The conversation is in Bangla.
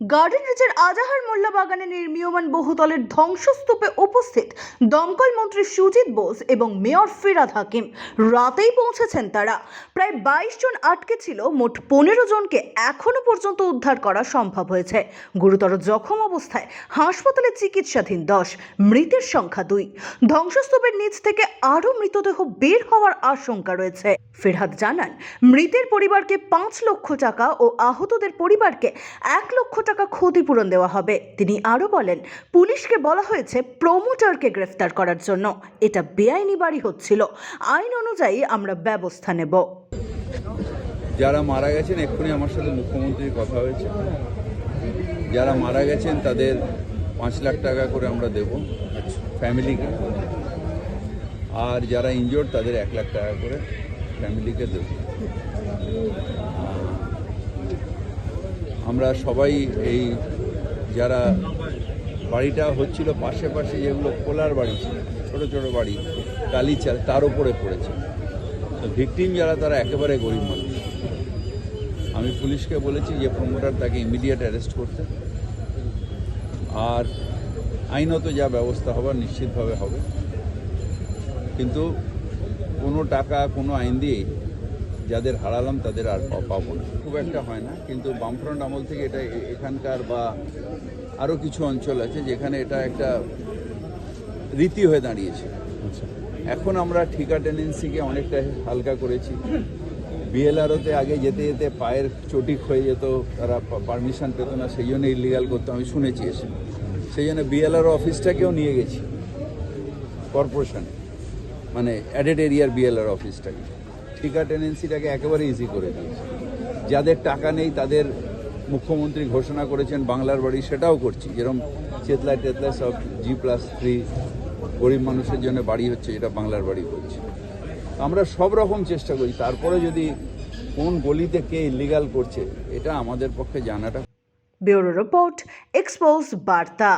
গার্ডেন রিচের আজাহার মোল্লা বাগানে নির্মীয়মান বহুতলের ধ্বংসস্তূপে উপস্থিত দমকল মন্ত্রী সুজিত বোস এবং মেয়র ফিরাদ হাকিম। রাতেই পৌঁছেছেন তারা। প্রায় বাইশ জন আটকে ছিল, মোট পনেরো জনকে এখনও পর্যন্ত উদ্ধার করা সম্ভব হয়েছে। গুরুতর জখম অবস্থায় হাসপাতালে চিকিৎসাধীন দশ, মৃতের সংখ্যা দুই। ধ্বংসস্তূপের নিচ থেকে আরও মৃতদেহ বের হওয়ার আশঙ্কা রয়েছে। ফিরহাদ জানান, মৃতের পরিবারকে পাঁচ লক্ষ টাকা ও আহতদের পরিবারকে এক লক্ষ টাকা ক্ষতিপূরণ দেওয়া হবে। তিনি আরও বলেন, পুলিশকে বলা হয়েছে প্রমোটারকে গ্রেফতার করার জন্য। এটা বেআইনি বাড়ি হচ্ছিল। আইন অনুযায়ী আমরা ব্যবস্থা নেব। যারা মারা গেছেন, এক্ষুনি আমার সাথে মুখ্যমন্ত্রীর কথা হয়েছে। যারা মারা গেছেন, তাদের পাঁচ লাখ টাকা করে আমরা দেব ফ্যামিলিকে। আর যারা ইনজোর্ড, তাদের এক লাখ টাকা করে ফ্যামিলিকে দেব। আমরা সবাই এই যারা বাড়িটা হচ্ছিল পাশে পাশে যেগুলো খোলার বাড়ি ছিল, ছোট ছোট বাড়ি, কালিচাল, তার উপরে পড়েছে। ভিকটিম যারা, তারা একেবারে গরিব মানুষ। আমি পুলিশকে বলেছি যে প্রমোটার তাকে ইমিডিয়েট অ্যারেস্ট করতে। আর আইনত যা ব্যবস্থা হবার নিশ্চিতভাবে হবে। কিন্তু কোনো টাকা, কোনো আইন দিয়ে যাদের হারালাম তাদের আর পাবো না। খুব একটা হয় না কিন্তু বামফ্রন্ট আমল থেকে এটা এখানকার বা আরও কিছু অঞ্চল আছে যেখানে এটা একটা রীতি হয়ে দাঁড়িয়েছে। এখন আমরা ঠিকা টেন্ডেন্সিকে অনেকটা হালকা করেছি। বিএলআরওতে আগে যেতে যেতে পায়ের চটি হয়ে যেত তারা পারমিশন পেত না সেই জন্য ইলিগাল করতো আমি শুনেছি এসে। সেই জন্য বিএলআরও অফিসটাকেও নিয়ে গেছি কর্পোরেশনে মানে অ্যাডেড এরিয়ার বিএলআর অফিসটাকে। ঠিকা টেন্ডেন্সিটাকে একেবারে ইজি করে দিয়েছে। যাদের টাকা নেই, তাদের মুখ্যমন্ত্রী ঘোষণা করেছেন বাংলার বাড়ি, সেটাও করছি। যেরকম চেতলা টেতলা সব জি প্লাস থ্রি গরিব মানুষের জন্য বাড়ি হচ্ছে এটা বাংলার বাড়ি করছি আমরা সব রকম চেষ্টা করি। তারপরে যদি কোন গলিতে কে ইলিগাল করছে, এটা আমাদের পক্ষে জানাটা ব্যুরো রিপোর্ট এক্সপোজ বার্তা।